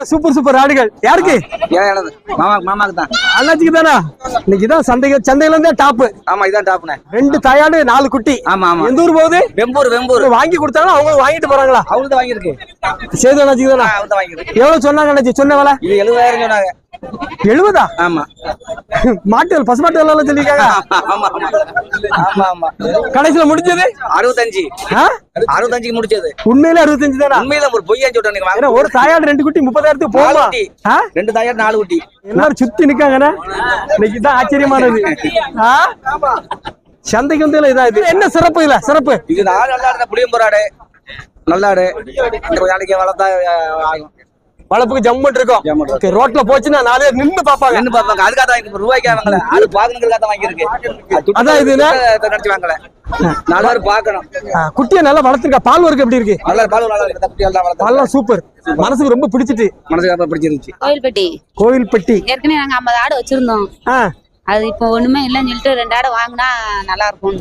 Super super ஆடுகள். யாருக்கு? மாமாக்கு தான். அண்ணாச்சிக்கு தானா? இன்னைக்கு தான் சந்தை சந்தையில இருந்தே டாப் ஆமா இதான் டாப்ண்ணே ரெண்டு தாயாடு நாலு குட்டி. ஆமா ஆமா. எந்த ஊர் போகுது? வெம்பூர் வெம்பூர். வாங்கி கொடுத்தாங்களா? அவங்க வாங்கிட்டு போறாங்களா? அவரு தான் வாங்கியிருக்கு. சேது அண்ணாச்சிக்கு தானா? எவ்வளவு சொன்னாங்க அண்ணாச்சி? சொன்ன வேலை? இது எழுபதாயிரம் சொன்னாங்க. எழுபதா? ஆமா. மாட்டு எல்லாம் ஆமா ஆமா ஆமா. ஆமா கடைசியில முடிஞ்சது? அறுபத்தஞ்சு? அறுபத்தஞ்சுக்கு முடிச்சது உண்மையிலே அறுபத்தஞ்சு தானா? உண்மையில ஒரு பொய்யா சொல்றேன் ஒரு தாயாடு ரெண்டு குட்டி முப்பதாயிரத்துக்கு ஆ? ரெண்டு தாயார் நாலு குட்டி. எல்லாரும் சுத்தி நிக்காங்கண்ணே? இன்னைக்கு தான் ஆச்சரியமானது? சந்தைக்கு வந்து இதா இது. என்ன சிறப்பு இல்ல சிறப்பு. இது நாலு நல்லா இருந்த புளியம்புறாடு நல்லாடு. கொஞ்ச நாளைக்கு வளர்த்தா ஆகும். வளர்ப்புக்கு ஜம்முன்னு இருக்கும். ரோட்ல போச்சுன்னா நாலு பேர் நின்னு பாப்பாங்க என்ன பார்ப்பாங்க. அதுக்காக தான் வாங்கி ரூபாய்க்கு வாங்கல. அது பாக்கணுங்கிறதுக்காக தான் வாங்கியிருக்கு அதான்? துட்டு நினைச்சு வாங்கல. நாலு பேர் பார்க்கணும். ஆ, குட்டியை நல்லா வளர்த்துருக்கா? பால் ஒர்க் எப்படி இருக்கு? நல்லா பால் நல்லா சூப்பர். மனசுக்கு ரொம்ப பிடிச்சிட்டு. மனசுக்கு அப்ப பிடிச்சிருந்துச்சு. கோயில்பட்டி கோவில்பட்டி. ஏற்கனவே நாங்க ஐம்பது ஆடு வச்சிருந்தோம். அது இப்போ ஒண்ணுமே இல்லைன்னு சொல்லிட்டு ரெண்டு ஆடு வாங்கினா நல்லா இருக்கும்.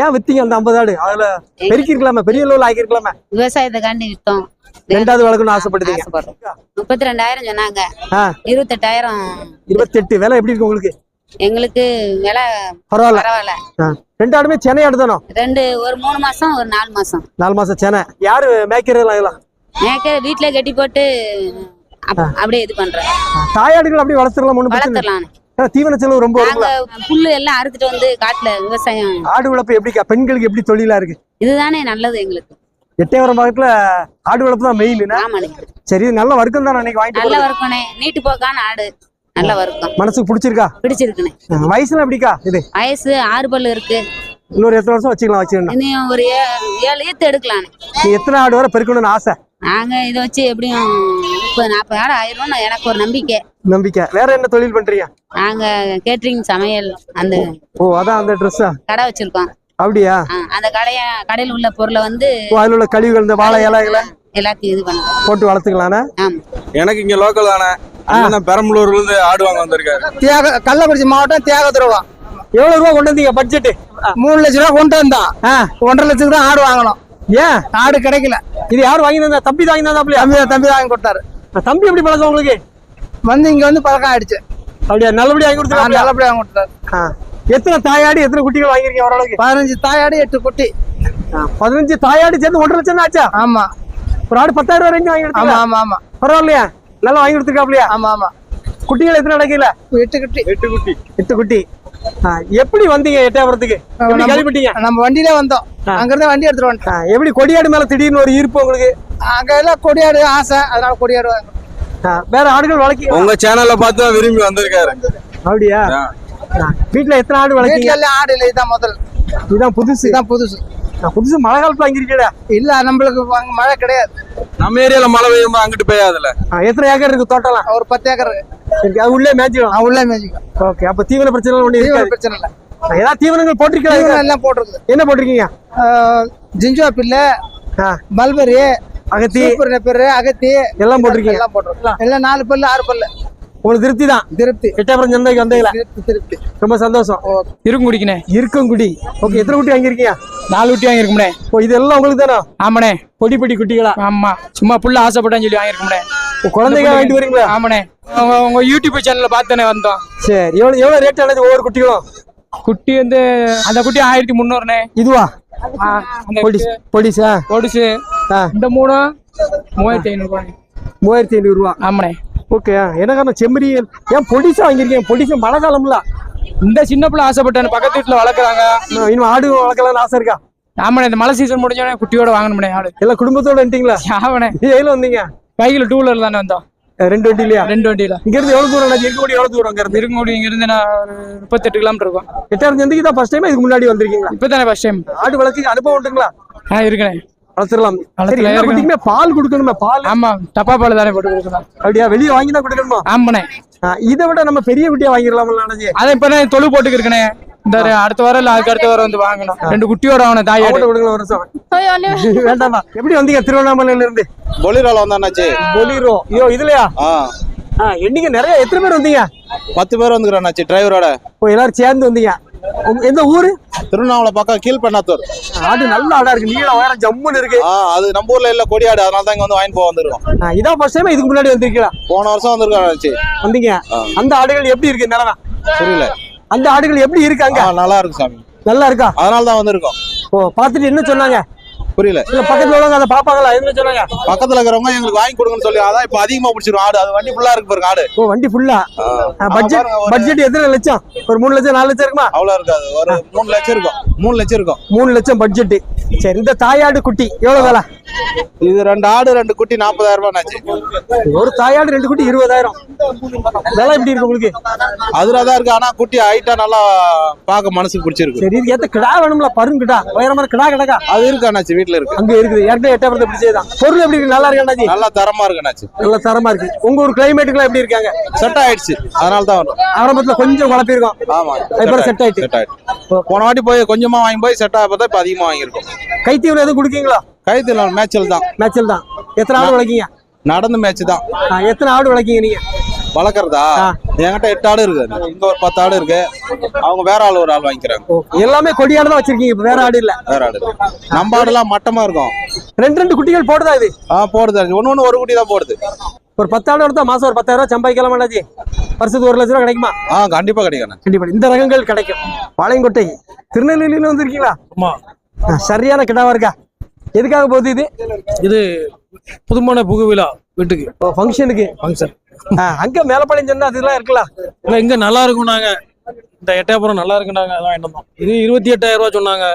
ஏன் வித்தீங்க அந்த ஐம்பது ஆடு? அதுல பெருக்கி இருக்கலாமே பெரிய லெவல் ஆக்கி இருக்கலாமே விவசாயத்தை காண்டி விட்டோம் ரெண்டாவது வளர்க்கணும்னு ஆசைப்படுதீங்க ஆசைப்படுறோம். முப்பத்தி ரெண்டாயிரம் சொன்னாங்க இருபத்தெட்டாயிரம். இருபத்தெட்டு விலை எப்படி இருக்கு உங்களுக்கு? எங்களுக்கு விலை பரவாயில்ல. பரவாயில்ல. ரெண்டு ஆடுமே சென்னை ஆடு தானோ? ரெண்டு ஒரு மூணு மாசம் ஒரு நாலு மாசம். நாலு மாசம் சென்னை. யாரு மேய்க்கிறதுலாம் இதெல்லாம்? மேய்க்க வீட்டுல கட்டி போட்டு அப்- அப்படியே இது பண்றோம். தாயாடுகள் அப்படியே வளர்த்துடலாம் ஒண்ணு ஏன்னா தீவன செலவு ரொம்ப புல்லு எல்லாம் அறுத்துட்டு வந்து காட்டுல விவசாயம். ஆடு வளர்ப்பு எப்படிக்கா? பெண்களுக்கு எப்படி தொழிலா இருக்கு? இதுதானே நல்லது எங்களுக்கு. எட்டயபுரம் பக்கத்துல ஆடு வளர்ப்பு தான் மெயின் சரி நல்ல வர்க்கம் தான் அன்னைக்கு வாங்கிட்டு நல்ல. வறுக்கணே நீட்டு போக்கான ஆடு. நல்ல வறுக்கம் மனசுக்கு பிடிச்சிருக்கா? பிடிச்சிருக்குண்ணே. வயசுல எப்படிக்கா இது? வயசு ஆறு பல்லு இருக்கு. இன்னொரு எத்தனை வருஷம் வச்சுக்கலாம் வச்சுக்கணும். இன்னும் ஒரு ஏழு ஈத்து எடுக்கலான்னு நீ எத்தனை ஆடு வரை பெருக்கணும்னு ஆசை? நாங்க இதை வச்சு எப்படியும் முப்பது நாற்பது ஆடு ஆயிரும்னு எனக்கு ஒரு நம்பிக்கை. நம்பிக்கை. வேற என்ன தொழில் பண்றீங்க? நாங்க கேட்டரிங் சமையல் அந்த ஓ அதான் அந்த ட்ரெஸ்ஸா கடை வச்சிருக்கோம். அப்படியா? அந்த கடைய கடையில் உள்ள பொருளை வந்து அதுல உள்ள கழிவுகள் இந்த வாழை இலைகளை எல்லாத்தையும் இது பண்ணுவோம். போட்டு வளர்த்துக்கலாம்னா ஆமா. எனக்கு இங்க லோக்கல் தானே. பெரம்பலூர்ல இருந்து ஆடு வாங்க வந்திருக்காரு. தியாக கள்ளக்குறிச்சி மாவட்டம் தியாகதுருவம் எவ்வளவு ரூபா கொண்டு வந்தீங்க பட்ஜெட் மூணு லட்ச ரூபா கொண்டு வந்தோம் ஒன்றரை லட்சத்துக்கு தான் ஆடு வாங்கணும். ஏன்? ஆடு கிடைக்கல. இது யார் வாங்கி தந்தா? தம்பி தான் வாங்கி தந்தா தம்பி தம்பி வாங்கி கொடுத்தாரு. தம்பி எப்படி பழக்கம் உங்களுக்கு? வந்து இங்க வந்து பழக்கம் ஆயிடுச்சு. அப்படியா? நல்லபடியா வாங்கி ஆ, கொடுத்துருக்காங்க நல்லபடியா வாங்கி கொடுத்தாரு. எத்தனை தாயாடு எத்தனை குட்டிகள் வாங்கிருக்கீங்க ஓரளவுக்கு பதினஞ்சு தாயாடு எட்டு குட்டி. பதினஞ்சு தாயாடு சேர்ந்து ஒன்றரை லட்சம் ஆச்சா? ஆமா. ஒரு ஆடு பத்தாயிரம் வரைக்கும் வாங்கி ஆமா ஆமா ஆமா. பரவாயில்லையா? நல்லா வாங்கி கொடுத்துருக்காப்லையா ஆமா ஆமா. குட்டிகள் எத்தனை நடக்கல எட்டு குட்டி. எட்டு குட்டி. எட்டு குட்டி. எப்படி வந்தீங்க எட்டயபுரத்துக்கு கேள்விப்பட்டீங்க நம்ம வண்டியில வந்தோம். அங்க இருந்து வண்டி எடுத்துட்டு வந்துட்டோம். எப்படி கொடியாடு மேல திடீர்னு ஒரு ஈர்ப்பு உங்களுக்கு? அங்க எல்லாம் கொடியாடு ஆசை அதனால கொடியாடு வேற ஆடுகள் வளர்க்கி உங்க சேனல்ல பார்த்து விரும்பி வந்திருக்காரு. அப்படியா? வீட்டுல எத்தனை ஆடு வளர்க்கீங்க? ஆடு இல்லை இதான் முதல். இதுதான் புதுசு? இதான் புதுசு. புதுசு மழை காலத்துல வாங்கிருக்கீங்களா இல்ல நம்மளுக்கு அங்க மழை கிடையாது. நம்ம ஏரியால மழை பெய்யும்போது அங்கிட்டு பெய்யாதுல எத்தனை ஏக்கர் இருக்கு தோட்டம்லாம் ஒரு பத்து ஏக்கர். இருக்கு. அது உள்ளே மேய்ச்சிடும். நான் உள்ள மேய்ச்சிக்கும் ஓகே அப்ப தீவன பிரச்சனை ஒண்ணு தீவன பிரச்சனை இல்லை. ஏதாவது தீவனங்கள் போட்டிருக்கீங்களா? தீவனம் எல்லாம் போட்டிருக்குது என்ன போட்டிருக்கீங்க? ஜிஞ்சோ பில்லு ஆ, மல்பரி அகத்தி. சூப்பர் நெப்பர் அகத்தி. எல்லாம் போட்டிருக்கீங்க? எல்லாம் போட்டிருக்கோம். எல்லாம் நாலு பல்லு ஆறு பல்லு. உங்களுக்கு திருப்தி தான்? திருப்தி. எட்டயபுரம் சந்தைக்கு வந்தீங்களா திருப்தி திருப்தி. ரொம்ப சந்தோஷம். இருக்கும் குடிக்கணே இருக்கங்குடி. ஓகே எத்தனை குட்டி வாங்கிருக்கீங்க நாலு குட்டி வாங்கியிருக்கும்னே ஓ இது எல்லாம் உங்களுக்கு தானே? ஆமாண்ணே. பொடி பொடி குட்டிகளா? ஆமா. சும்மா புள்ள ஆசைப்பட்டேன்னு சொல்லி வாங்கியிருக்கும்னே ஓ, குழந்தைங்க வாங்கிட்டு வரீங்களா? ஆமாண்ணே. உங்க உங்க யூடியூப் சேனல்ல பார்த்தேனே வந்தோம். சரி எவ்வளவு எவ்வளவு ரேட் ஆனது ஒவ்வொரு குட்டிகளும்? குட்டி வந்து அந்த குட்டி ஆயிரத்தி முந்நூறுண்ணே. இதுவா? பொடுசு ஆ. இந்த மூணு மூவாயிரத்தி ஐநூறு மூவாயிரத்தி ஐநூறு ரூபா ஆமாண்ணே. ஓகே. என்ன காரணம்? செம்மறி ஏன் பொடிசா வாங்கியிருக்கேன் பொடிசா மழை காலம்ல இந்த சின்ன பிள்ளை ஆசைப்பட்டேன் பக்கத்து வீட்டுல வளர்க்குறாங்க. இன்னும் ஆடு வளர்க்கலாம்னு ஆசை இருக்கா? ஆமாண்ணே இந்த மழை சீசன் முடிஞ்சோடனே குட்டியோட வாங்கணும்ண்ணே ஆடு. எல்லாம் குடும்பத்தோட வந்துட்டீங்களா? ஆமாண்ணே எதுல வந்தீங்க? பைக்கில் டூ வீலர் தானே வந்தோம். ரெண்டு வண்டி இல்லையா ரெண்டு வண்டியில. இங்க இருந்து எவ்வளவு தூரம் இருக்க கூடிய எவ்வளவு தூரம் இருந்து இருக்கும்போது இங்க இருந்து நான் முப்பத்தெட்டு கிலோமீட்டர் இருக்கும். எட்டாயிரம் சந்தைக்கு தான் ஃபர்ஸ்ட் டைம் இதுக்கு முன்னாடி வந்திருக்கீங்களா? இப்பதானே ஃபர்ஸ்ட் டைம் ஆடு வளர்ச்சி அனுபவம் உண்டுங்களா? ஆ இருக்குண்ணே. வளர்த்துடலாம். சரி வளர்த்துல எல்லா இருக்கு. குட்டிக்குமே பால் கொடுக்கணுமே பால். ஆமா டப்பா பால் தானே போட்டு கொடுக்கலாம் அப்படியா? வெளியே வாங்கி தான் கொடுக்கணுமா? ஆமாண்ணே இதை விட நம்ம பெரிய குட்டியா வாங்கிடலாம்ல அண்ணாச்சி அதை இப்ப நான் தொழு போட்டுக்கு இருக்கனே இந்த அடுத்த வாரம் இல்ல அதுக்கு அடுத்த வாரம் வந்து வாங்கணும். ரெண்டு குட்டியோட அவனை அவங்கள்ட்ட கொடுங்களா ஒரு வேண்டாமா எப்படி வந்தீங்க திருவண்ணாமலையில இருந்து பொலிரால வந்தாண்ணாச்சு பொலிரோ. ஐயோ இதுலயா? என்னைக்கு நிறைய எத்தனை பேர் வந்தீங்க? பத்து பேர் வந்துக்கிறாண்ணாச்சு டிரைவரோட எல்லாரும் சேர்ந்து வந்தீங்க. எந்த ஊரு? திருவண்ணாமலை பக்கம் கீழ்பெண்ணாத்தூர். ஆடு நல்ல ஆடா இருக்கு. நீள உயரம் ஜம்முன்னு இருக்கு. அது நம்ம ஊர்ல இல்ல கொடியாடு. அதனால தான் இங்க வந்து வாங்கிட்டு போக வந்திருக்கோம். இதான் ஃபர்ஸ்ட் டைம் இதுக்கு முன்னாடி வந்திருக்கீங்களா? போன வருஷம் வந்திருக்கோம் வந்தீங்க. அந்த ஆடுகள் எப்படி இருக்கு நிலவை புரியல. அந்த ஆடுகள் எப்படி இருக்கு அங்க? ஆ நல்லா இருக்கு சாமி. நல்லா இருக்கா? அதனால தான் வந்திருக்கோம். ஓ பார்த்துட்டு என்ன சொன்னாங்க? புரியல. இல்ல பக்கத்துல உள்ளவங்க அதை பாப்பாங்களா என்ன சொன்னாங்க பக்கத்துல இருக்கிறவங்க எங்களுக்கு வாங்கி கொடுங்கன்னு சொல்லி அதான் இப்ப அதிகமா பிடிச்சிரும் ஆடு. அது வண்டி ஃபுல்லா இருக்கு பாருங்க ஆடு. ஓ வண்டி ஃபுல்லா பட்ஜெட் பட்ஜெட் எத்தனை லட்சம்? ஒரு மூணு லட்சம் நாலு லட்சம் இருக்குமா? அவ்வளவு இருக்காது. ஒரு மூணு லட்சம் இருக்கும். மூணு லட்சம் இருக்கும். மூணு லட்சம் பட்ஜெட் சரி இந்த தாயாடு குட்டி எவ்வளவு வேலை? இது ரெண்டு ஆடு ரெண்டு குட்டி நாற்பதாயிரம் ரூபாய் ஆச்சு. ஒரு தாயாடு ரெண்டு குட்டி இருபதாயிரம். விலை எப்படி இருக்கு உங்களுக்கு? அதுல தான் இருக்கு. ஆனா குட்டி ஹைட்டா நல்லா பார்க்க மனசுக்கு பிடிச்சிருக்கு. சரி இது ஏத்த கிடா வேணும்ல பருங்கிடா. உயரமான கிடா கிடக்கா. அது இருக்கு அண்ணாச்சி வீட்டுல இருக்கு. அங்க இருக்குது. ஏற்கனவே எட்டாவது பிடிச்சதுதான். பொருள் எப்படி இருக்கு? நல்லா இருக்கு நல்லா தரமா இருக்கு நல்ல தரமா இருக்கு. உங்க ஊர் கிளைமேட்டுக்குலாம் எப்படி இருக்காங்க? செட் ஆயிடுச்சு. அதனால தான் வரும். ஆரம்பத்துல கொஞ்சம் குழப்பிருக்கோம் ஆமா. அப்புறம் set ஆயிட்டு. செட் ஆயிட்டு போன வாட்டி போய் கொஞ்சமா வாங்கி போய் செட் ஆக பார்த்தா இப்ப அதிகமா வாங்கியிருக்கோம். கைத்தீவனம் எதுவும் குடுக்கீங்களா? கைத்துல மேட்சல் தான். மேட்சல் தான். எத்தனை ஆடு வளர்க்கீங்க? நடந்த மேட்ச் தான். எத்தனை ஆடு வளர்க்கீங்க நீங்க? வளர்க்குறதா. என்கிட்ட எட்டு ஆடு இருக்கு. இங்க ஒரு பத்து ஆடு இருக்கு. அவங்க வேற ஆள் ஒரு ஆள் வாங்கிக்கிறாங்க. எல்லாமே கொடியாடு தான் வச்சிருக்கீங்க. இப்ப வேற ஆடு இல்ல. வேற ஆடு. நம்ம ஆடுலாம் மட்டமா இருக்கும். ரெண்டு ரெண்டு குட்டிகள் போடுதா இது? ஆ போடுது. ஒண்ணு ஒண்ணு ஒரு குட்டி தான் போடுது. ஒரு பத்து ஆடு எடுத்தா மாசம் ஒரு பத்தாயிரம் ரூபாய் சம்பாதிக்கலாம் அண்ணாச்சி? வருஷத்துக்கு ஒரு லட்ச ரூபா கிடைக்குமா? ஆ கண்டிப்பா கிடைக்கும் கண்டிப்பா. இந்த ரகங்கள் கிடைக்கும். பாளையங்கோட்டை திருநெல்வேலியில வந்திருக்கீங்களா ஆமா. சரியான கிடாவா இருக்கா? எதுக்காக போகுது இது? இது புதுமான புகு விழா வீட்டுக்கு. ஓ ஃபங்க்ஷனுக்கு ஃபங்க்ஷன் அங்க மேலப்பாளையம் சொன்னா அதெல்லாம் இருக்கலாம். இல்ல இங்க நல்லா இருக்கும் நாங்க. இந்த எட்டயபுரம் நல்லா இருக்கு நாங்க. அதான் வந்தோம் இது இருபத்தி எட்டாயிரம் ரூபாய் சொன்னாங்க.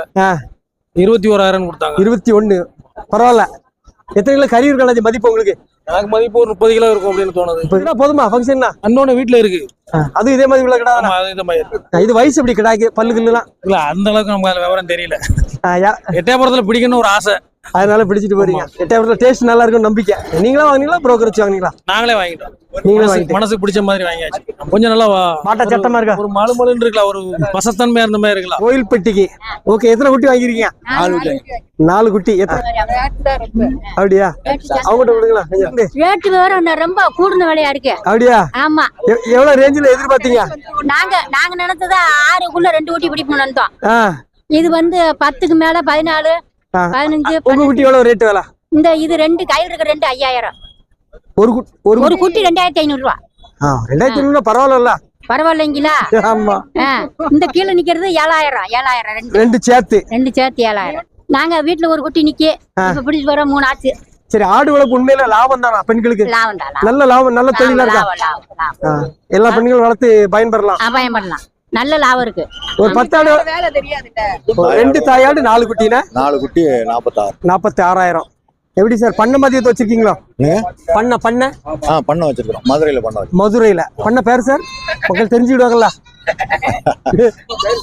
இருபத்தி ஓராயிரம் கொடுத்தாங்க. இருபத்தி ஒண்ணு. பரவாயில்ல. எத்தனை கிலோ கறி அண்ணாச்சி மதிப்பு உங்களுக்கு? எனக்கு மதிப்பு ஒரு முப்பது கிலோ இருக்கும் அப்படின்னு தோணுது. இப்ப என்ன போதுமா? ஃபங்க்ஷன்னா அண்ணோட வீட்டுல இருக்கு. அது இதே மாதிரி உள்ள கிடா இந்த மாதிரி இருக்கு. இது வயசு எப்படி கிடாக்கு பல்லு கில்லுலாம்? இல்ல அந்த அளவுக்கு நமக்கு விவரம் தெரியல. எட்டயபுரத்துல பிடிக்கணும்னு ஒரு ஆசை. அதனால பிடிச்சிட்டு போறீங்க. எட்டாயிரத்துல டேஸ்ட் நல்லா இருக்கும் நம்பிக்கை. நீங்களா வாங்குனீங்களா? broker வச்சு வாங்குனீங்களா? நாங்களே வாங்கிட்டோம். மனசுக்கு பிடிச்ச மாதிரி வாங்கியாச்சு. கொஞ்சம் நல்லா மாட்டா சட்டமா இருக்கா? ஒரு மழுமலுன்னு இருக்கலாம். ஒரு பசத்தன்மையா இருந்த மாதிரி இருக்கலாம். கோயில் பெட்டிக்கு. ஓகே எத்தனை குட்டி வாங்கிருக்கீங்க நாலு குட்டி எத்தனை? அப்படியா? அவங்ககிட்ட விடுங்களா கொஞ்சம். ரேட்டு வேற இந்த ரொம்ப கூடுன விலையா இருக்கு. அப்படியா? ஆமா. எவ்- எவ்வளவு ரேஞ்சில் எதிர்பார்த்தீங்க? நாங்க நாங்க நினைச்சது ஆறுக்குள்ள ரெண்டு ஊட்டி பிடிப்போம் நினைத்தோம் இது வந்து பத்துக்கு மேல பதினாலு. பதினஞ்சு உங்க குட்டி எவ்வளவு ரேட் வேலை? இந்த இது ரெண்டு கையில் இருக்க ரெண்டு ஐயாயிரம். ஒரு குட்டி ஒரு ஒரு குட்டி ரெண்டாயிரத்தி ஐநூறு ரூபா ரெண்டாயிரத்தி ஐநூறு பரவாயில்ல பரவாயில்லைங்களா? ஆமா. இந்த கீழே நிக்கிறது ஏழாயிரம் ஏழாயிரம் ரெண்டு. ரெண்டு சேர்த்து. ரெண்டு சேர்த்து ஏழாயிரம். நாங்க வீட்டுல ஒரு குட்டி நிக்கி இப்ப பிடிச்சு வர மூணு ஆச்சு. சரி ஆடு வளர்ப்பு உண்மையில லாபம் தானா பெண்களுக்கு. நல்ல லாபம் நல்ல தொழிலா இருக்கா? எல்லா பெண்களும் வளர்த்து பயன்பெறலாம். அபாயம் பண்ணலாம் நல்ல லாபம் இருக்கு. ஒரு பத்தாடு ரெண்டு தாயாடு நாலு குட்டினா? நாலு குட்டி நாற்பத்தாறு நாற்பத்தி ஆறாயிரம் எப்படி சார்? பண்ண மதியத்தை வச்சிருக்கீங்களா? பண்ண பண்ண? ஆ பண்ண வச்சிருக்கிறோம். மதுரையில பண்ண வச்சிருக்கோம். மதுரையில. பண்ண பேர் சார்? மக்கள் தெரிஞ்சுக்கிடுவாங்கல்ல?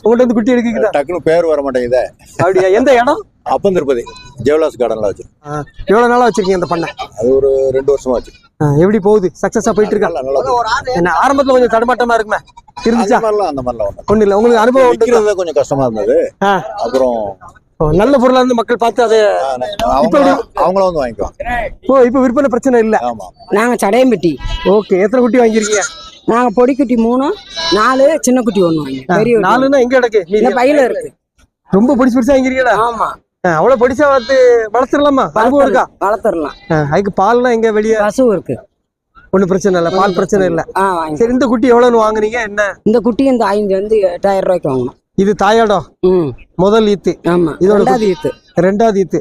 உங்கள்ட்ட வந்து குட்டி எடுக்குதா டக்குனு பேர் வர மாட்டேங்குதே. அப்படியா? எந்த இடம்? அப்பம் திருப்பதி. ஜெவலாஸ் கார்டன்ல வச்சிருக்கோம். ஆ, எவ்வளவு நாளா வச்சிருக்கீங்க அந்த பண்ணை? அது ஒரு ரெண்டு வருஷமா வச்சிருக்கோம். ஆ, எப்படி போகுது? சக்சஸா போயிட்டு இருக்கா. என்ன ஆரம்பத்துல கொஞ்சம் தடுமாட்டமா இருக்குமே? இருந்துச்சா? அந்த மாதிரிலாம் ஒண்ணு இல்ல. உங்களுக்கு அனுபவம் கொஞ்சம் கஷ்டமா இருந்தது. அப்புறம் நல்ல பொருளா இருந்து மக்கள் பார்த்து அதை அவங்க அவங்கள வந்து வாங்கிக்குவாங்க. ஓ இப்ப விற்பனை பிரச்சனை இல்ல. நாங்க சடையம்பட்டி. ஓகே எத்தனை குட்டி வாங்கியிருக்கீங்க? நாங்க பொடிக்குட்டி மூணு நாலு சின்ன குட்டி ஒண்ணு வாங்கி பெரிய. நாலுன்னா எங்க கிடக்கு பையில இருக்கு. ரொம்ப பிடிச்சு பிடிச்சா வாங்கிருக்கீங்களா? ஆமா. அவ்வளவு படிச்சா வளர்த்து வளர்த்துடலாமா அனுபவம் இருக்கா? வளர்த்துடலாம் அதுக்கு பால்லாம் எங்க வெளியே? பசு இருக்கு. ஒண்ணும் பிரச்சனை இல்ல பால் பிரச்சனை இல்ல. சரி இந்த குட்டி எவ்வளவுன்னு வாங்குனீங்க? என்ன? இந்த குட்டி இந்த ஐந்து வந்து எட்டாயிரம் ரூபாய்க்கு வாங்கணும் இது தாயாடம் முதல் ஈத்து. ஆமா. இதோட ரெண்டாவது ஈத்து. ரெண்டாவது ஈத்து.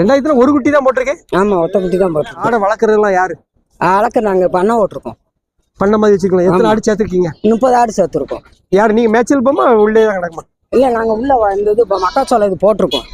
ரெண்டாயிரத்துல ஒரு குட்டி தான் போட்டிருக்கேன். ஆமா ஒத்த குட்டி தான் போட்டுருக்கோம் ஆடை வளர்க்கறதுலாம் யாரு? அளக்க நாங்க பண்ண ஓட்டிருக்கோம் பண்ண மாதிரி வச்சுக்கலாம் எத்தனை. ஆடு சேர்த்திருக்கீங்க? முப்பது ஆடு சேர்த்துருக்கோம். யாரு நீங்க மேட்சல் போமா உள்ளே தான் கிடக்குமா? இல்ல நாங்க உள்ள இந்த இது மக்காச்சோளம் இது போட்டிருக்கோம்.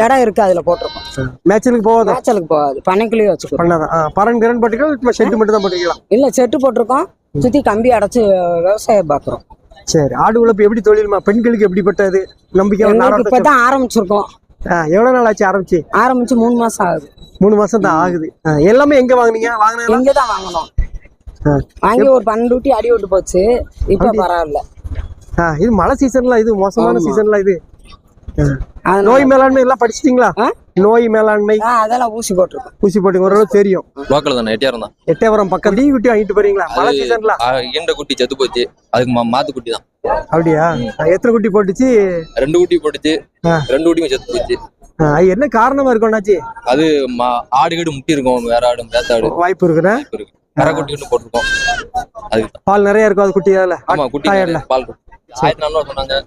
இடம் இருக்கு அதுல போட்டிருக்கோம். மேட்சலுக்கு போகாதான் மேய்ச்சலுக்கு போகாது. பண்ணைக்குள்ளேயே வச்சுக்கிறோம் பண்ணாதான் பரன் கிரண் பட்டுக்கலாம் ஷெட்டு மட்டும் தான் போட்டுக்கலாம் இல்ல செட்டு போட்டிருக்கோம். சுத்தி கம்பி அடைச்சு விவசாயம் பாக்குறோம். சரி ஆடு வளர்ப்பு எப்படி தொழிலுமா? பெண்களுக்கு எப்படிப்பட்டது? நம்பிக்கை நாராட்ட இப்பதான் ஆரம்பிச்சிருக்கோம். ஆ, எவ்வளவு நாள் ஆச்சு ஆரம்பிச்சு? ஆரம்பிச்சு மூணு மாசம் ஆகுது. மூணு மாசம் தான் ஆகுது. எல்லாமே எங்க வாங்குனீங்க? வாங்கினா இங்க தான் வாங்கணும் வாங்கி ஒரு பன்னெண்டு ஊட்டி அடி விட்டு போச்சு. இப்ப பரவாயில்ல. இது மழை சீசன்ல இது மோசமான. சீசன்ல இது. நோய் மேலாண்மை எல்லாம் படிச்சிட்டீங்களா? நோய் மேலாண்மை ஆ, அதெல்லாம் ஊசி போட்டிருக்கோம். ஊசி போட்டு ஓரளவு தெரியும். லோக்கல் தானே எட்டியாரம் தான். எட்டயபுரம் பக்கம் டீ குட்டி வாங்கிட்டு போறீங்களா? மழை சீசன்ல ஈண்ட குட்டி செத்து போச்சு. அதுக்கு மாத்து குட்டி தான். அப்படியா? எத்தனை குட்டி போட்டுச்சு? ரெண்டு குட்டி போட்டுச்சு. ரெண்டு குட்டியும் செத்து போச்சு. என்ன காரணமா இருக்கும் அது மா- ஆடு கீடு முட்டி இருக்கும். வேற ஆடு வேத்த ஆடு. வாய்ப்பு இருக்குண்ணா? இருக்கு. கரை குட்டி ஒன்று போட்டிருக்கோம். அது பால் நிறைய இருக்கும் அது குட்டி அதில் ஆமா குட்டி பால் குட்டி. ஆயிரத்தி நானூறு சொன்னாங்க.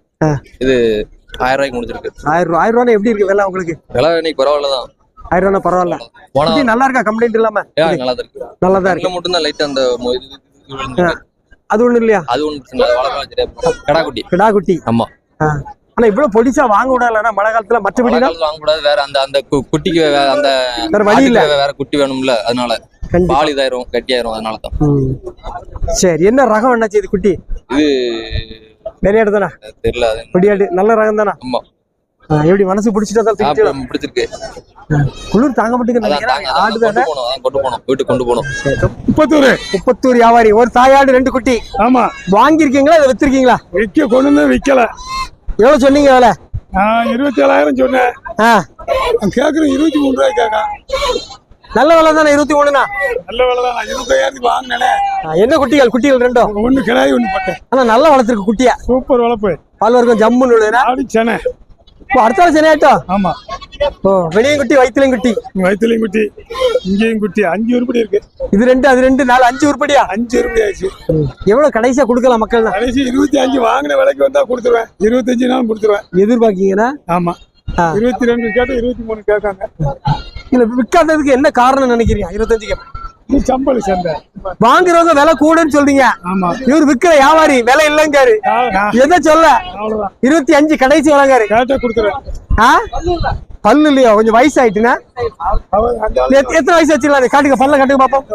இது ஆயிரம் ரூபாய்க்கு முடிஞ்சிருக்கு. ஆயிரம் ஆயிரம் ரூபா எப்படி இருக்கு விலை உங்களுக்கு? விலை இன்னைக்கு பரவாயில்ல தான். ஆயிரம் ரூபா பரவாயில்ல. போனா நல்லா இருக்கா? கம்ப்ளைண்ட் இல்லாம? நல்லா தான் இருக்கு. நல்லா தான் இருக்கு. மட்டும்தான் லைட் அந்த. அது ஒண்ணும் இல்லையா? அது ஒன்று பிரச்சனை இல்லை. வளர்க்கலாம் சரியா கடா குட்டி கிடா குட்டி ஆமா. ஆனா இவ்வளவு பொடிசா வாங்க விடலன்னா மழை காலத்துல மற்றபடி காலத்துல வாங்கக்கூடாது வேற அந்த அந்த குட்டிக்கு வே- அந்த வேற வழி இல்ல. வேற குட்டி வேணும்ல. அதனால பால் இதாயிரும் கட்டியாயிரும் அதனால தான். சரி என்ன ரகம் என்னாச்சு இது குட்டி? இது விளையாடு தானே? தெரியல அது கொடியாடு நல்ல ரகம் தானே? ஆமா. எப்படி மனசு பிடிச்சிட்டு தான் பிடிச்சிருக்கு. குளிர் தாங்க மாட்டேங்குது ஆடு கொண்டு தானே போனோம் அதான் கொண்டு போனோம் வீட்டுக்கு கொண்டு போனோம். முப்பத்தூரு. முப்பத்தூர் வியாபாரி ஒரு தாயாடு ரெண்டு குட்டி. ஆமா. வாங்கியிருக்கீங்களா இதை வித்திருக்கீங்களா? விற்க கொண்டு வந்து விற்கல எவ்வளவு சொன்னீங்க விலை? இருபத்தி ஏழாயிரம் சொன்னேன். கேட்குறேன் இருபத்தி மூணு ரூபாய் கேட்கான் நல்ல விலை தானே இருபத்தி ஒண்ணுண்ணா நல்ல வேலை தான் இருபத்தாயிரத்துக்கு வாங்கினேன் என்ன குட்டிகள்? குட்டிகள் ரெண்டும்? ஒன்று கிடாய் ஒன்று போட்டேன் ஆனா நல்லா வளர்த்துருக்கு குட்டியா? சூப்பர் வளர்ப்பு. பால் வரைக்கும் ஜம்முன்னு உள்ளதுனா இப்போ அடுத்த நாள் சனியாட்டம் ஆமா. ஓ வெளியும் குட்டி வயிற்றுலையும் குட்டி? வயிற்றுலையும் குட்டி இங்கேயும் குட்டி. அஞ்சு உருப்படி இருக்கு. இது ரெண்டு அது ரெண்டு நாலு அஞ்சு உருப்படியா? அஞ்சு உருப்படி ஆயிடுச்சு. எவ்வளவு கடைசியா கொடுக்கலாம் மக்கள் கடைசி இருபத்தி அஞ்சு வாங்கின விலைக்கு வந்தா கொடுத்துருவேன். இருபத்தஞ்சு நாள் கொடுத்துருவேன். எதிர்பார்க்கீங்கன்னா? ஆமா. இருபத்தி ரெண்டு கேட்டு இருபத்தி மூணு கேட்காங்க. இல்ல விற்காததுக்கு என்ன காரணம் நினைக்கிறீங்க? இருபத்தஞ்சுக்கு நீ சம்பளி சந்தை. வாங்குறவங்க விலை கூடன்னு சொல்றீங்க. ஆமா. இவர் விக்கிற வியாபாரி விலை இல்லைங்காரு. எதை சொல்ல? இருபத்தி அஞ்சு கடைசி வழங்காரு பல்லு இல்லையா? கொஞ்சம் வயசு ஆயிட்டுனா எத்தனை வயசு வச்சுக்கலாம் காட்டுங்க பல்ல காட்டுங்க பாப்போம்.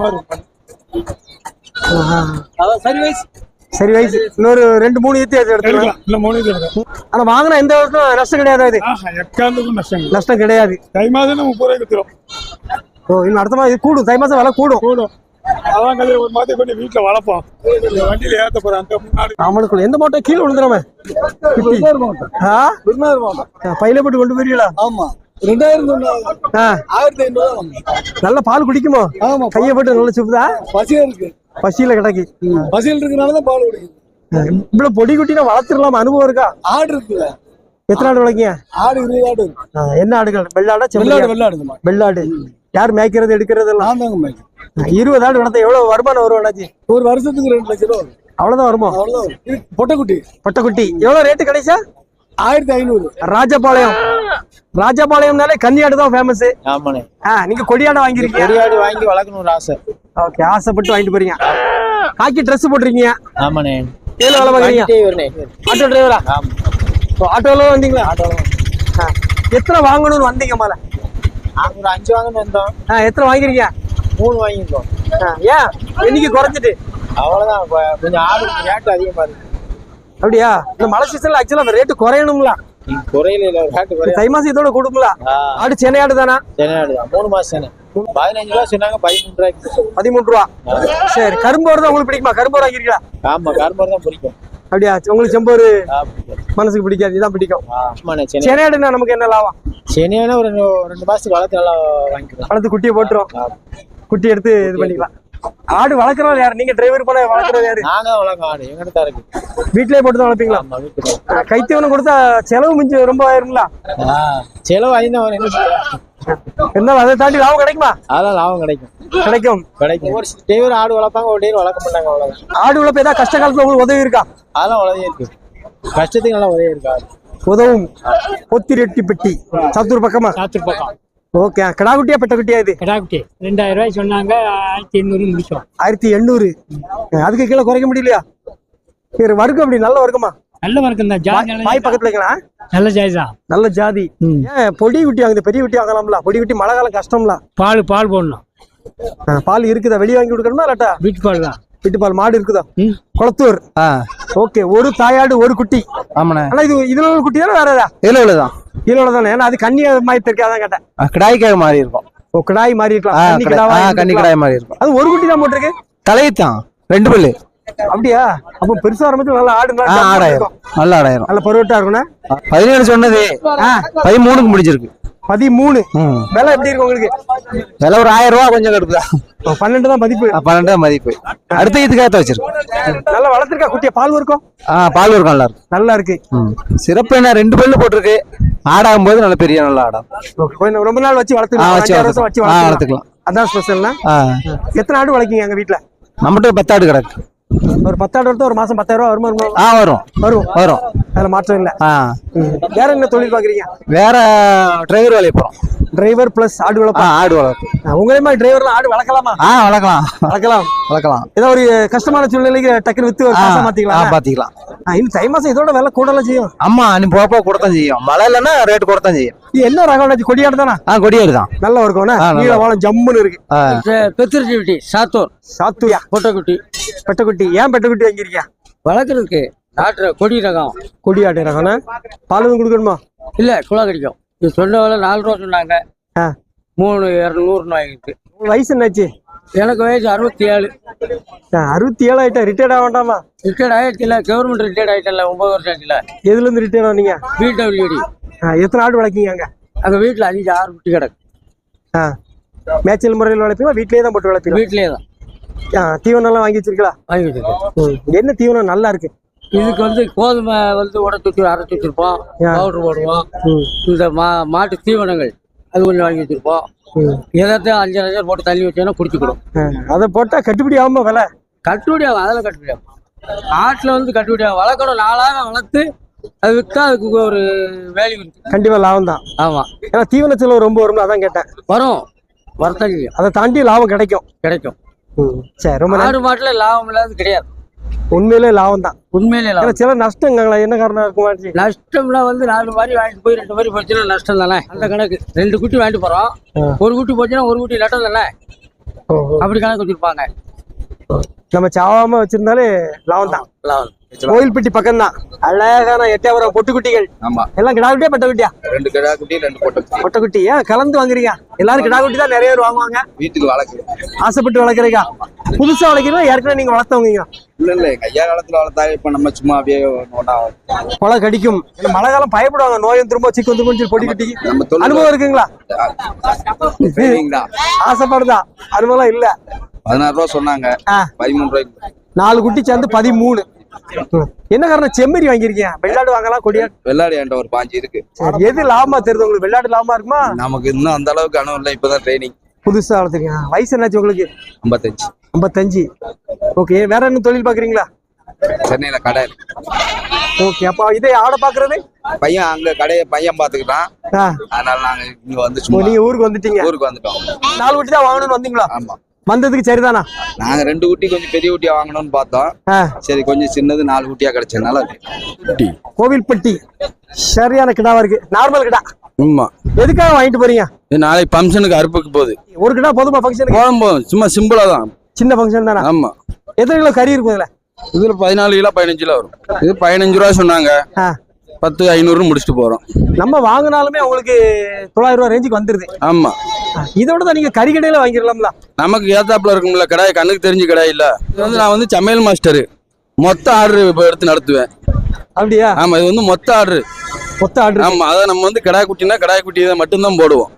மாதிரி இருப்பான். சரி வயசு இன்னொரு ரெண்டு மூணு ஏத்தி எடுத்துக்கலாம். இல்ல மூணு எடுக்கலாம். ஆனா வாங்கினா எந்த வருஷம் நஷ்டம் கிடையாது இது எக்காந்துக்கும் நஷ்டம் இல்லை. நஷ்டம் கிடையாது. தை மாதம் முப்பது ரூபாய்க்கு வித்துரும் ஓ இன்னும் அடுத்த மாதம் இது கூடும். தை மாசம் விலை கூடும். கூடும். அதான் கதையை ஒரு மாதிரி பண்ணி வீட்டுல வளர்ப்போம். இந்த வண்டியில ஏத்த போறேன். அந்த முன்னாடி அவனுக்குள்ள எந்த மாட்டோம் கீழே விழுந்துடாம பையில போட்டு கொண்டு போயிருக்கீங்களா ஆமா. ரெண்டாயிரம் ஆயிரத்தி ஐநூறு நல்ல பால் குடிக்குமோ? ஆமா கையை போட்டு நல்லா சுப்புதா பசியா இருக்கு. பசியில கிடக்கு. பசியில் இருக்கனாலதான் பால் குடிக்குது. ஆ, இவ்வளவு பொடி குட்டினா வளர்த்துடலாம்? அனுபவம் இருக்கா? ஆடு இருக்குல்ல. எத்தனை ஆடு வளர்க்கீங்க? ஆடு இருபது ஆடு என்ன ஆடுகள்? வெள்ளாடா வெள்ளாடு வெள்ளாடுங்கம்மா வெள்ளாடு. யார் மேய்க்கிறது எடுக்கிறது எல்லாம் தாங்க. இருபது ஆடு வளர்த்தா எவ்வளவு வருமானம் வரும் அண்ணாச்சி? ஒரு வருஷத்துக்கு ரெண்டு லட்சம் ரூபா. அவ்வளவுதான் வருமா? அவ்வளவுதான் பொட்டைக்குட்டி. பொட்டக்குட்டி. எவ்வளவு ரேட்டு கிடைச்சா ஆயிரத்தி ஐநூறு. ராஜபாளையம். ராஜபாளையம்னாலே கன்னியாடு தான் ஃபேமஸ் ஆமாண்ணே. ஆ நீங்க கொடியாடு வாங்கிருக்கீங்க. பெரியாடு வாங்கி வளர்க்கணும் ஒரு ஆசை. ஓகே ஆசைப்பட்டு வாங்கிட்டு போறீங்க. காக்கி ட்ரெஸ் போட்டிருக்கீங்க. ஆமாண்ணே. ஏழு வேலை வரனே ஆட்டோ டிரைவரா ஆமா. ஆட்டோல வந்தீங்களா? ஆ. எத்தனை வாங்கணும்னு வந்தீங்க மேல ஒரு அஞ்சு வாங்கன்னு வந்தோம். ஆ எத்தனை வாங்கிருக்கீங்க? மூணு வாங்கியிருக்கோம் ஏன்? எண்ணிக்கை குறைஞ்சிட்டு? அவ்வளவுதான் கொஞ்சம் ஆடு ரேட்டு அதிகமா இருக்கு. அப்படியா? இந்த மழை சீசன்ல ஆக்சுவலா அந்த ரேட்டு குறையணும்ல. தை மாசம் இதோட கொடுக்குங்களா ஆடு சென்னையாடு தானா? சென்னையாடு தான். மூணு மாசம் தானே பதினஞ்சு ரூபா சொன்னாங்க பதிமூணு ரூபாய்க்கு பதிமூணு ரூபா. சரி கரும்போடு தான் உங்களுக்கு பிடிக்குமா? கரும்போடு வாங்கிருக்கீங்களா? ஆமா கரும்பர் தான் பிடிக்கும். அப்படியா? உங்களுக்கு செம்போரு. மனசுக்கு பிடிக்காது இதான் பிடிக்கும். சென்னை. சென்னையாடுனா நமக்கு என்ன லாபம்? சென்னையான ஒரு ரெண்டு ரெண்டு மாசத்துக்கு வளர்த்து நல்லா வாங்கிக்கலாம். வளர்த்து குட்டியை போட்டுரும். குட்டி எடுத்து இது பண்ணிக்கலாம். ஆடு வளர்க்குறவர் யாரு? நீங்க டிரைவர் பண்ண வளர்க்குறது யாரு? நாங்க தான் வளர்க்கோம் ஆடு. எங்கிட்ட தான் இருக்கு. வீட்லயே போட்டு தான் வளர்ப்பீங்களா? கைத்தீவனம் கொடுத்தா செலவு மிஞ்சி ரொம்ப ஆயிருங்களா? ஆ, செலவு வரும் என்ன அதை தாண்டி லாபம் கிடைக்குமா? அதான் லாபம் கிடைக்கும். கிடைக்கும். கிடைக்கும். ஒரு டிரைவர் ஆடு வளர்ப்பாங்க ஒரு டிரைவர் வளர்க்க மாட்டாங்க அவ்வளவுதான். ஆடு வளர்ப்பு ஏதாவது கஷ்ட காலத்துல உங்களுக்கு உதவி இருக்கா? அதெல்லாம் உதவியே இருக்கு. கஷ்டத்துக்கு நல்லா உதவி இருக்கு உதவும். பொத்திரெட்டி பெட்டி. சாத்தூர் பக்கமா? சாத்தூர் பக்கம். ஓகே கடா குட்டியா பெட்ட குட்டியா இது? கிடாக்குட்டி ரெண்டாயிரம் ரூபாய் சொன்னாங்க ஆயிரத்தி எண்ணூறு முடிச்சோம். ஆயிரத்தி எண்ணூறு. அதுக்கு கீழே குறைக்க முடியலையா? சரி வர்க்கம் அப்படி நல்ல வர்க்கமா நல்ல வர்க்கம் தான். ஜாதி நல்ல வாய் பக்கத்துல இருக்கலாம் நல்ல ஜாதி தான். நல்ல ஜாதி. ஏன் பொடி குட்டி வாங்குது பெரிய குட்டி வாங்கலாம்ல? பொடி குட்டி மழை காலம் கஷ்டம்ல. பால் பால் போடணும். பால் இருக்குதா? வெளியே வாங்கி கொடுக்கணுமா இல்லாட்டா? வீட்டு பால் தான். வீட்டு பால் மாடு இருக்குதா. குளத்தூர். ஓகே ஒரு தாயாடு ஒரு குட்டி. ஆமாண்ணே. ஆனா இது இதுல ஒரு குட்டி தானே வேற ஏதா? ஏழு தான் இதுல தானே? ஏன்னா அது கன்னி மாதிரி தெரியாதான் கேட்டேன். கிடாய்க்காக மாறி இருக்கும். ஓ கிடாய் மாதிரி இருக்கலாம். கன்னி கிடாய் மாதிரி இருக்கும். அது ஒரு குட்டி தான் போட்டிருக்கு. தலையத்தான் ரெண்டு பல்லு. அப்படியா? அப்ப பெருசா ஆரம்பிச்சு நல்லா ஆடு ஆடாயிரம். இருக்கும். நல்ல ஆடாயிரம். நல்ல பருவட்டா இருக்கும்னா பதினேழு சொன்னது. பதிமூணுக்கு முடிஞ்சிருக்கு. பதிமூணு. விலை எப்படி இருக்கு உங்களுக்கு? விலை ஒரு ஆயிரம் ரூபா கொஞ்சம் கடுப்புதான் பன்னெண்டு தான் மதிப்பு. பன்னெண்டு மதிப்பு. அடுத்த இதுக்காக வச்சிருக்கோம். நல்லா வளர்த்துருக்கா குட்டியா? பால் இருக்கும்? ஆ பால் இருக்கும் நல்லா இருக்கும். நல்லா இருக்கு. சிறப்பு என்ன? ரெண்டு பல்லு போட்டிருக்கு. ஆடாகும் போது நல்ல பெரிய நல்ல ஆடம் கொஞ்சம் ரொம்ப நாள் வச்சு வளர்த்துக்கலாம். வச்சு வளர்த்துக்கலாம். அதான் ஸ்பெஷல்னா எத்தனை ஆடு வளர்க்கீங்க எங்க வீட்டுல நம்மகிட்ட பத்தாடு கிடக்கு. ஒரு பத்தாடு எடுத்தா ஒரு மாசம் பத்தாயிரம் ரூபாய் வருமா? ஆ வரும். வரும். வரும். அதுல மாற்றம் இல்ல. ஆ. வேற என்ன தொழில் பாக்குறீங்க? வேற டிரைவர் வேலைக்கு போறோம். டிரைவர் பிளஸ் ஆடு வளர்ப்பா? ஆடு வளர்ப்பு. உங்களே மாதிரி டிரைவர்லாம் ஆடு வளர்க்கலாமா? ஆ வளர்க்கலாம். வளர்க்கலாம். வளர்க்கலாம். ஏதோ ஒரு கஷ்டமான சூழ்நிலைக்கு டக்குனு வித்து ஒரு மாத்திக்கலாம். பாத்திக்கலாம் இன்னும் தை மாசம் இதோட விலை கூடலாம் செய்யும். ஆமா நீ போக போக கொடுத்தான் செய்யும். மழை இல்லைன்னா ரேட் கொடுத்தான் செய்யும். இது என்ன ரகம் கொடியாடு தானே? ஆ கொடியாடு தான். நல்லா இருக்கும்னா நீல வாழம் ஜம்முன்னு இருக்கு. பெத்திரிட்டி சாத்தூர். சாத்துயா பொட்டைக்குட்டி. பெட்டக்குட்டி. ஏன் பெட்டக்குட்டி வாங்கியிருக்கியா? வளர்க்குறதுக்கு நாட்டு கொடி ரகம். கொடியாடு ரகம்னா பால் எதுவும் கொடுக்கணுமா? இல்ல குளம் கடிக்கும். இது சொன்ன வேலை நாலு ரூபா சொன்னாங்க. ஆ. மூணு இரநூறுன்னு வாங்கிட்டு. வயசு என்னாச்சு? எனக்கு வயசு அறுபத்தி ஏழு அறுபத்தி ஏழு ஆயிட்டா ரிட்டையர்ட் ஆக வேண்டாமா? ரிட்டையர்ட் ஆயிடுச்சுல கவர்மெண்ட் ரிட்டையர்ட் ஆயிட்டல ஒன்பது வருஷம் ஆச்சுல. எதுல இருந்து ரிட்டையர்ட் ஆனீங்க பிடபிள்யூடி ஆ, எத்தனை ஆடு வளர்க்கீங்க அங்க? அங்க வீட்டுல அஞ்சு ஆறு குட்டி கிடக்கு. ஆ. மேய்ச்சல் முறையில் வளர்ப்பீங்களா? வீட்லயே தான் போட்டு வளர்ப்பீங்களா? வீட்லயே தான். ஆ, தீவனம் எல்லாம் வாங்கி வச்சிருக்கீங்களா? வாங்கி வச்சிருக்கேன். என்ன தீவனம்? நல்லா இருக்கு. இதுக்கு வந்து கோதுமை வந்து உடச்சு அரைச்சி வச்சிருப்போம். பவுடர் போடுவோம். இந்த மா மாட்டு தீவனங்கள் அது கொஞ்சம் வாங்கி வச்சிருப்போம். ம். எதாத்தையும் அஞ்சு அஞ்சு போட்டு தள்ளி வச்சோன்னா குடிச்சுக்கிடும். அதை போட்டா கட்டுப்படி ஆகுமா விலை? கட்டுப்படி ஆகும். அதெல்லாம் கட்டுப்படி ஆகும். ஆட்டில் வந்து கட்டுப்படி ஆகும். வளர்க்கணும். நாளாக வளர்த்து அது விற்றா அதுக்கு ஒரு வேல்யூ இருக்கு. கண்டிப்பா லாபம் தான். ஆமாம் ஏன்னா தீவன செலவு ரொம்ப வரும்ல அதான் கேட்டேன். வரும். வரத்தான் அதை தாண்டி லாபம் கிடைக்கும். கிடைக்கும். சரி ரொம்ப. ஆடு மாட்டில் லாபம் இல்லாத கிடையாது. உண்மையிலே லாபம் தான் உண்மையிலே லாபம். சில நஷ்டங்களா என்ன காரணம் இருக்குமாச்சு நஷ்டம்னா வந்து நாலு மாதிரி வாங்கிட்டு போய் ரெண்டு மாதிரி போச்சுன்னா நஷ்டம் தானே? அந்த கணக்கு. ரெண்டு குட்டி வாங்கிட்டு போறோம். ஒரு குட்டி போச்சுன்னா ஒரு குட்டி நட்டம் தானே? அப்படி கணக்கு வச்சிருப்பாங்க. நம்ம சாவாம வச்சிருந்தாலே லாபம் தான் லாபம். கோயில்பட்டி பக்கம் தான் அழகான எட்டியாபுரம் பொட்டுக்குட்டிகள். ஆமா. எல்லாம் கிடா குட்டியா பெட்ட குட்டியா ரெண்டு கிடா குட்டி ரெண்டு போட்டு பொட்டக்குட்டி. ஏன்? கலந்து வாங்குறீங்க? எல்லாரும் கிடா குட்டி தான் நிறைய பேர் வாங்குவாங்க. வீட்டுக்கு வளர்க்கு ஆசைப்பட்டு வளர்க்குறீங்க. புதுசா வளர்க்குறீங்களா? ஏற்கனவே நீங்க வளர்த்தவங்க இல்ல இல்ல. ஐயா காலத்துல வளர்த்தாங்க இப்ப நம்ம சும்மா அப்படியே கொலை கடிக்கும். மழை காலம் பயப்படுவாங்க. நோயும் திரும்ப சிக்கு வந்து கொஞ்சம் பொடி கட்டி அனுபவம் இருக்குங்களா? ஆசைப்படுதா அனுபவம் இல்ல. பதினாறு ரூபா சொன்னாங்க. பதிமூணு ரூபாய்க்கு. நாலு குட்டி சேர்ந்து பதிமூணு. என்ன காரணம்? செம்மறி வாங்கியிருக்கீங்க வெள்ளாடு வாங்கலாம் கொடியா வெள்ளாடு என்கிட்ட ஒரு பாஞ்சு இருக்கு. எது லாபமா தெரியுது உங்களுக்கு? வெள்ளாடு லாபமா இருக்குமா? நமக்கு இன்னும் அந்த அளவுக்கு அனுபவம் இல்லை இப்பதான் ட்ரைனிங் புதுசா வளர்த்துருக்கீங்க வயசு என்னாச்சு உங்களுக்கு? ஐம்பத்தஞ்சு. ஐம்பத்தஞ்சு. ஓகே வேற என்ன தொழில் பாக்குறீங்களா? சென்னையில கடை இருக்கு. ஓகே அப்ப இதே ஆடை பாக்குறது? பையன் அங்க கடையை பையன் பாத்துக்கிட்டான். அதனால நாங்க இங்க வந்து நீங்க ஊருக்கு வந்துட்டீங்க? ஊருக்கு வந்துட்டோம். நாலு குட்டி தான் வாங்கணும்னு வந்தீங்களா? ஆமா. வந்ததுக்கு சரிதானா? நாங்க ரெண்டு குட்டி கொஞ்சம் பெரிய குட்டியா வாங்கணும்னு பார்த்தோம். சரி கொஞ்சம் சின்னது நாலு குட்டியா கிடைச்சதுனால குட்டி. கோவில்பட்டி. சரியான கிடாவா இருக்கு. நார்மல் கிடா. ஆமா. எதுக்காக வாங்கிட்டு போறீங்க? நாளைக்கு ஃபங்க்ஷனுக்கு அறுப்புக்கு போகுது. ஒரு கிடா போதுமா ஃபங்க்ஷனுக்கு போதும் போதும். சும்மா சிம்பிளா தான். சின்ன ஃபங்க்ஷன் தானே? ஆமா. எத்தனை கிலோ கறி இருக்கும் இதுல? இதுல பதினாலு கிலோ பதினஞ்சு கிலோ வரும். இது பதினஞ்சு ரூபா சொன்னாங்க. பத்து ஐநூறு முடிச்சுட்டு போறோம். நம்ம வாங்கினாலுமே உங்களுக்கு தொள்ளாயிரம் ரூபாய் ரேஞ்சுக்கு வந்துருது. ஆமா. இதோட தான் நீங்க கறி கடையில வாங்கிடலாம்ல? நமக்கு ஏத்தாப்புல இருக்கும்ல கடாய் கண்ணுக்கு தெரிஞ்ச கடாய் இல்ல. இது வந்து நான் வந்து சமையல் மாஸ்டர். மொத்த ஆர்டர் இப்போ எடுத்து நடத்துவேன். அப்படியா? ஆமா இது வந்து மொத்த ஆர்டர். மொத்த ஆர்டர். ஆமா அதை நம்ம வந்து கடாய் குட்டினா கடாய் குட்டி இதை மட்டும்தான் போடுவோம்.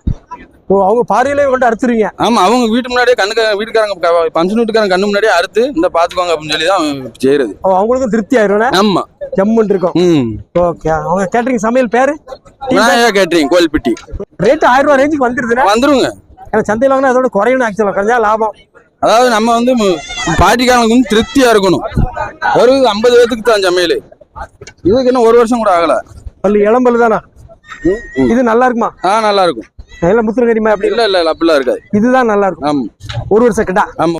ஓ அவங்க பாறையிலே கொண்டு அறுத்துருவீங்க. ஆமா அவங்க வீட்டு முன்னாடியே கண்ணுக்கு வீட்டுக்காரங்க பஞ்சன் வீட்டுக்காரங்க கண்ணு முன்னாடியே அறுத்து இந்த பாத்துக்கோங்க அப்படின்னு சொல்லி தான் செய்யறது. அவங்களுக்கும் திருப்தி ஆயிரும் ஆமா. ஜம்முன்னு இருக்கும். ஓகே. அவங்க கேட்டரிங் சமையல் பேரு? விநாயகா கேட்டரிங்? கோயில்பட்டி. ரேட் ஆயிரம் ரூபாய் ரேஞ்சுக்கு வந்துருதுன்னா வந்துருங்க. ஏன்னா சந்தையில் வாங்கினா அதோட குறையணும் ஆக்சுவலாக கொஞ்சம் லாபம். அதாவது நம்ம வந்து பார்ட்டிக்காரங்களுக்கு வந்து திருப்தியா இருக்கணும். ஒரு ஐம்பது பேத்துக்கு தான் சமையல். இதுக்கு இன்னும் ஒரு வருஷம் கூட ஆகல. பல்லு இளம்பல்லு தானா? இது நல்லா இருக்குமா? ஆ நல்லா இருக்கும். எல்லாம் முத்திர கறிமா அப்படி இல்ல இல்ல அப்படிலாம் இருக்காது. இதுதான் நல்லா இருக்கும். ஒரு வருஷம் கிட்டா. ஆமா.